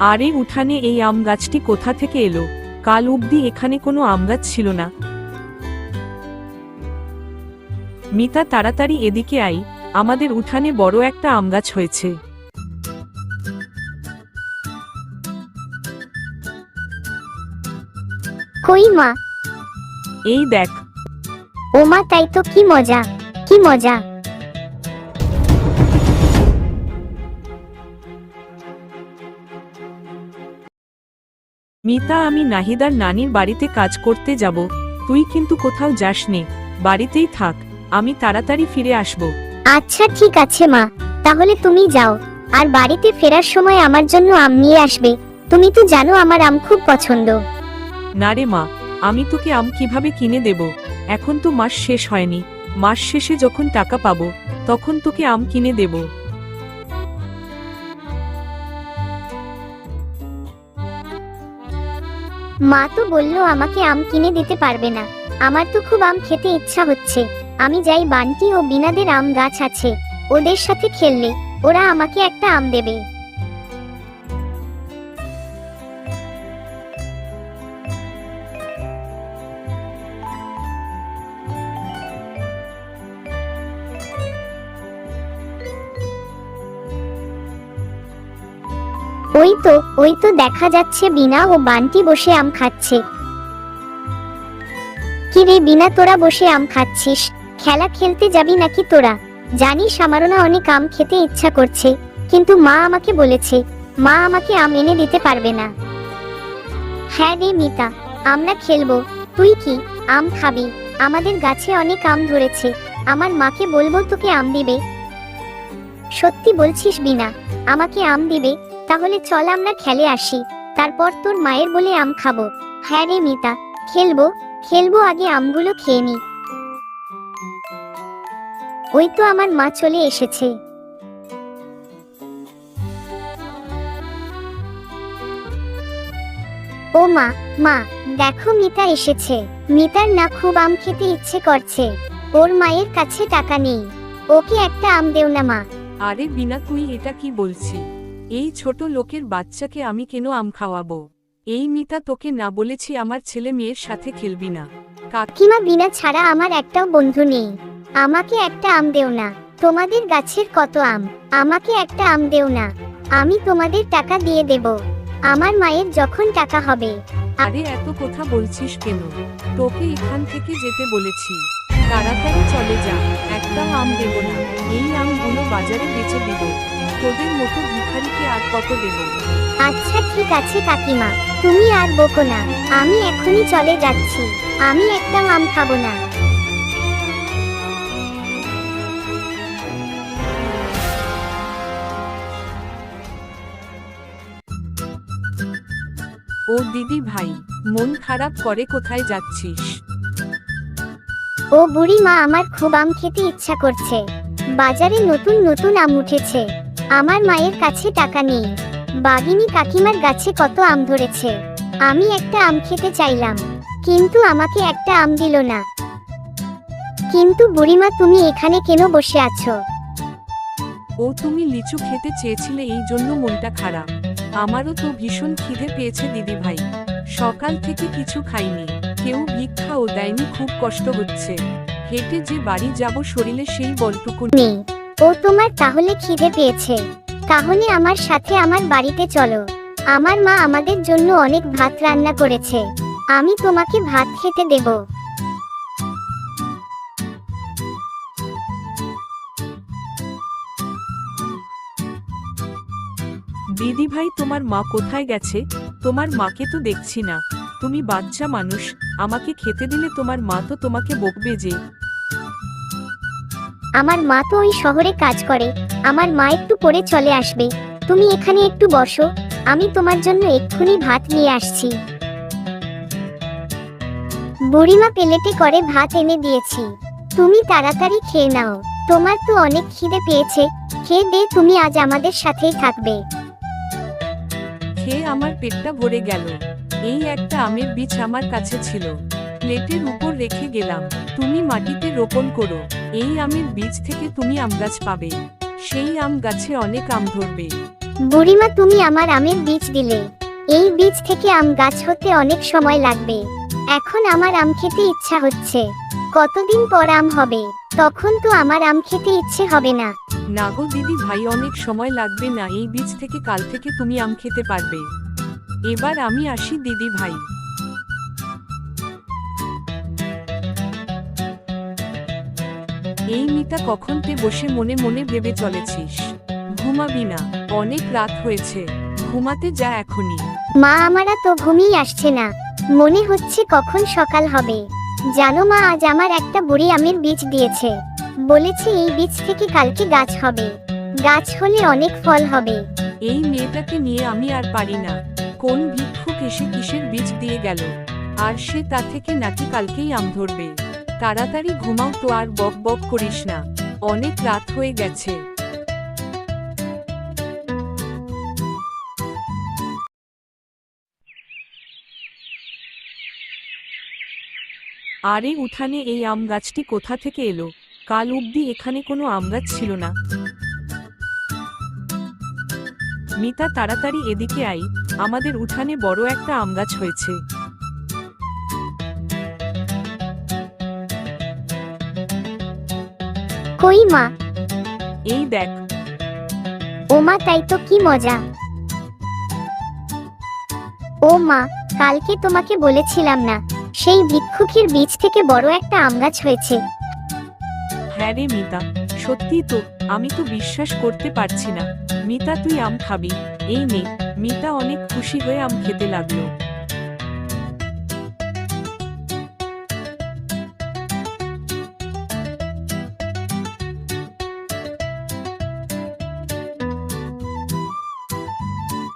আরে উঠানে এই আম গাছটি কোথা থেকে এলো? কাল অবধি এখানে কোনো আম গাছ ছিল না। মিতা তাড়াতাড়ি এদিকে আই আমাদের উঠানে বড় একটা আম গাছ হয়েছে। কই মা? এই দেখ। ও মা তাই তো কি মজা কি মজা। মিতা আমি নাহিদার নানির বাড়িতে কাজ করতে যাব। তুই কিন্তু কোথাও যাস নে বাড়িতেই থাক। আমি তাড়াতাড়ি ফিরে আসব। আচ্ছা ঠিক আছে মা। তাহলে তুমি যাও। আর বাড়িতে ফেরার সময় আমার জন্য আম নিয়ে আসবে। তুমি তো জানো আমার আম খুব পছন্দ। না রে মা আমি তোকে আম কীভাবে কিনে দেব? এখন তো মাস শেষ হয়নি। মাস শেষে যখন টাকা পাবো তখন তোকে আম কিনে দেব। মা তো বলল আমাকে আম কিনে দিতে পারবে না। আমার তো খুব আম খেতে ইচ্ছা হচ্ছে। আমি যাই বান্টি ও বিনাদের আম গাছ আছে। ওদের সাথে খেললে, ওরা আমাকে একটা আম দেবে। ওই তো ওই তো দেখা যাচ্ছে বিনা ও বান্টি বসে আম খাচ্ছে। কি রে বিনা, তোরা বসে আম খাচ্ছিস? খেলা খেলতে যাবি নাকি তোরা? জানিস আমারও না অনেক আম খেতে ইচ্ছা করছে, কিন্তু মা আমাকে বলেছে, মা আমাকে আম এনে দিতে পারবে না। হ্যাঁ রে মিতা আমরা খেলব, তুই কি? আম খাবি, আমাদের গাছে অনেক আম ধরেছে, আমার মাকে বলব তোকে আম দিবে। সত্যি বলছিস বিনা, আমাকে আম দিবে তাহলে চল আমরা খেলে আসি। তারপর তোর মায়ের বলে আম খাব। হ্যাঁ রে মিতা, খেলব খেলব আগে আমগুলো খেয়ে নি। ওই তো আমার মা চলে এসেছে। ও মা মা, দেখো মিতা এসেছে। মিতার না খুব আম খেতে ইচ্ছে করছে। ওর মায়ের কাছে টাকা নেই। ওকে একটা আম দেও না মা। আরে বিনা তুই এটা কি বলছি এই ছোট লোকের বাচ্চাকে আমি কেন আম খাওয়াবো? এই মিতা তোকে না বলেছি আমার ছেলে মেয়ের সাথে খেলবি না। কাকিমা বিনা ছাড়া আমার একটাও বন্ধু নেই। আমাকে একটা আম দেও না। তোমাদের গাছের কত আম? আমাকে একটা আম দেও না। আমি তোমাদের টাকা দিয়ে দেব। আমার মায়ের যখন টাকা হবে। আরে এত কথা বলছিস কেন? তোকে এখান থেকে যেতে বলেছি। তাড়াতাড়ি চলে যা। একটা আম দেব না। এই আমগুলো বাজারে বেচে দিব। তোদের মতো ভিখারিকে আর কত দেব? আচ্ছা ঠিক আছে কাকিমা। তুমি আর বকো না। আমি এখনই চলে যাচ্ছি। আমি একটা আম খাব না। ও দিদি ভাই মন খারাপ করে কোথায় যাচ্ছিস? ও বুড়ি মা আমার খুব আম খেতে ইচ্ছা করছে। বাজারে নতুন নতুন আম উঠেছে। আমার মায়ের কাছে টাকা নেই। বাগিনী কাকিমার গাছে কত আম ধরেছে। আমি একটা আম খেতে চাইলাম কিন্তু আমাকে একটা আম দিল না। কিন্তু বুড়িমা তুমি এখানে কেন বসে আছো? ও তুমি লিচু খেতে চেয়েছিলে এই জন্য মনটা খারাপ। আমারও তো ভীষণ খিদে পেয়েছে দিদি ভাই। সকাল থেকে কিছু খাইনি কেউ ভিক্ষাও দেয়নি খুব কষ্ট হচ্ছে। হেঁটে যে বাড়ি যাব শরীরে সেই বলটুকু নেই। ও তোমার তাহলে খিদে পেয়েছে। তাহলে আমার সাথে আমার বাড়িতে চলো। আমার মা আমাদের জন্য অনেক ভাত রান্না করেছে। আমি তোমাকে ভাত খেতে দেব। দিদি ভাই, তোমার মা কোথায় গেছে? তোমার মাকে তো দেখছি না। তুমি বাচ্চা মানুষ, আমাকে খেতে দিলে তোমার মা তো তোমাকে বকবে যে। আমার মা তো ওই শহরে কাজ করে, আমার মা একটু পরে চলে আসবে। তুমি এখানে একটু বসো, আমি তোমার জন্য এক্ষুনি ভাত নিয়ে আসছি। বুড়িমা পেলেটে করে ভাত এনে দিয়েছি। তুমি তাড়াতাড়ি খেয়ে নাও, তোমার তো অনেক খিদে পেয়েছে, খেয়ে দে, তুমি আজ আমাদের সাথেই থাকবে। খেয়ে আমার পেটটা ভরে গেল। এই একটা আমের বীজ আমার কাছে ছিল। প্লেটের উপর রেখে গেলাম। তুমি মাটিতে রোপণ করো। এই আমের বীজ থেকে তুমি আম গাছ পাবে। সেই আম গাছে অনেক আম ধরবে। বুড়িমা তুমি আমার আমের বীজ দিলে। এই বীজ থেকে আম গাছ হতে অনেক সময় লাগবে। এখন আমার আম খেতে ইচ্ছা হচ্ছে। কতদিন পর আম হবে? তখন তো আমার আম খেতে ইচ্ছে হবে না। নাগো দিদি ভাই অনেক সময় লাগবে না। এই বীজ থেকে কাল থেকে তুমি আম খেতে পারবে। এবার আমি আসি দিদি ভাই। এই মিতা কখন তে বসে মনে মনে ভেবে চলেছিস। ঘুমাবি না অনেক রাত হয়েছে ঘুমাতে যা এখনই। মা আমারা তো ঘুমিয়ে আসছে না মনে হচ্ছে কখন সকাল হবে। জানো মা আজ আমার একটা বুড়ি আমের বীজ দিয়েছে। বলেছে এই বীজ থেকে কালকে গাছ হবে। গাছ হলে অনেক ফল হবে। এই মেয়েটাকে নিয়ে আমি আর পারি না। কোন ভিক্ষুক এসে কিসের বীজ দিয়ে গেল? আর সে তা থেকে নাকি কালকেই আম ধরবে? তাড়াতাড়ি ঘুমাও তো আর বক বক করিস না। অনেক রাত হয়ে গেছে। আরে উঠানে এই আম গাছটি কোথা থেকে এলো? কাল অবধি এখানে কোনো আম গাছ ছিল না। মিতা তাড়াতাড়ি এদিকে আই আমাদের উঠানে বড় একটা আম গাছ হয়েছে। কই মা? এই দেখ। ও মা তাই তো কি মজা। ও মা কালকে তোমাকে বলেছিলাম না সেই ভিক্ষুকের বীজ থেকে বড় একটা আম গাছ হয়েছে। হ্যাঁ রে মিতা সত্যি তো আমি তো বিশ্বাস করতে পারছি না। মিতা তুই আম খাবি। এই নে মিতা অনেক খুশি হয়ে আম খেতে লাগল।